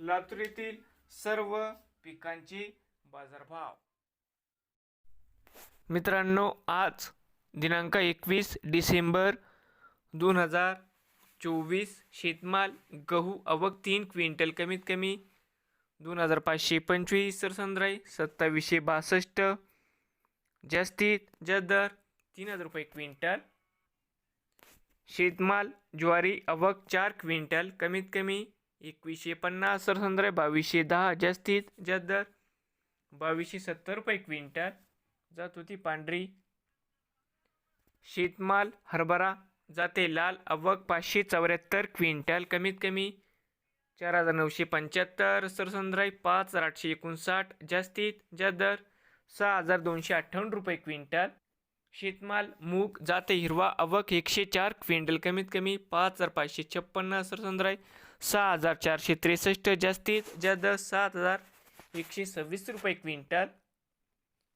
लातूर येथील सर्व पिकांची बाजारभाव. मित्रांनो आज दिनांक एकवीस डिसेंबर दोन हजार चोवीस शेतमाल गहू अवक तीन क्विंटल कमीत कमी दोन हजार पाचशे पंचवीस सरसंद्राई सत्तावीसशे बासष्ट जास्तीत जास्त दर तीन हजार रुपये क्विंटल. शेतमाल ज्वारी अवक चार क्विंटल कमीत कमी एकवीसशे पन्नास सरसंद्राई बावीसशे दहा जास्तीत जास्त दर बावीसशे सत्तर रुपये क्विंटल. जात होती पांढरी. शेतमाल हरभरा जाते लाल अवक पाचशे चौऱ्याहत्तर क्विंटल कमीत कमी चार हजार नऊशे पंच्याहत्तर सरसंद्राई पाच हजार आठशे एकोणसाठ जास्तीत जास्त दर सहा हजार दोनशे अठ्ठावन्न रुपये क्विंटल. शेतमाल मूग जाते हिरवा अवक एकशे चार क्विंटल कमीत कमी पाच हजार पाचशे छप्पन्न असर सरसंद्राई सहा हजार चारशे त्रेसष्ट जास्तीत जास्त दर सात हजार एकशे सव्वीस रुपये क्विंटल.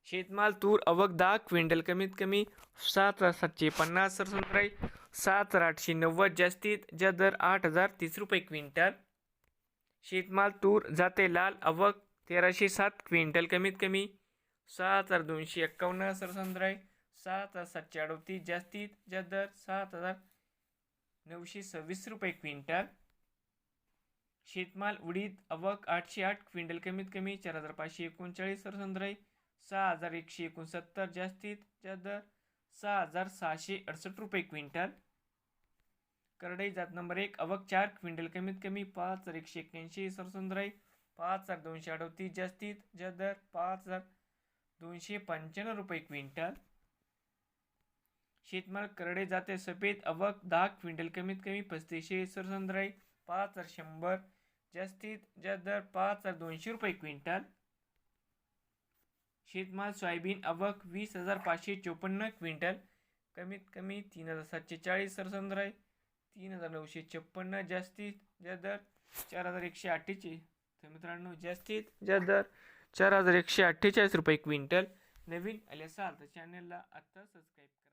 शेतमाल तूर अवक दहा क्विंटल कमीत कमी सात हजार सातशे पन्नास सरसंद्राई सात हजार आठशे नव्वद जास्तीत जास्त दर आठ हजार तीस रुपये क्विंटल. शेतमाल तूर जाते लाल अवक तेराशे सात क्विंटल कमीत कमी सात हजार दोनशे एक्कावन्न सरसंद्राई सात हजार सातशे अडतीस जास्तीत जास्त दर सात हजार नऊशे सव्वीस रुपये क्विंटल. शेतमाल उडीद अवक आठशे आठ क्विंटल कमीत कमी चार हजार पाचशे एकोणचाळीस सरसंद्राई सहा हजार एकशे एकोणसत्तर जास्तीत जास्त दर सहा हजार सहाशे अडसष्ट रुपये क्विंटल. करडई जात नंबर एक अवक चार क्विंटल कमीत कमी पाच हजार एकशे एक्क्याऐंशी सरसंद्राई पाच हजार दोनशे अडतीस जास्तीत जास्त दर पाच हजार दोनशे पंच्याण्णव रुपये क्विंटल. शेतमाल करडे जाते सफेद अवक दहा क्विंटल कमीत कमी पस्तीसशे सरसंद्राई पाच हजार शंभर जास्तीत जास्त दर पाच हजार दोनशे रुपये क्विंटल. शेतमाल सोयाबीन अवक वीस हजार पाचशे चोपन्न क्विंटल कमीत कमी तीन हजार सातशे चाळीस सरसंद्राई तीन हजार नऊशे छप्पन्न जास्तीत जास्त दर चार हजार एकशे अठ्ठेचाळीस. तर मित्रांनो जास्तीत जास्त दर चार हजार एकशे अठ्ठेचाळीस रुपये क्विंटल. नवीन आले असाल तर चॅनलला आत्ता सबस्क्राईब करा.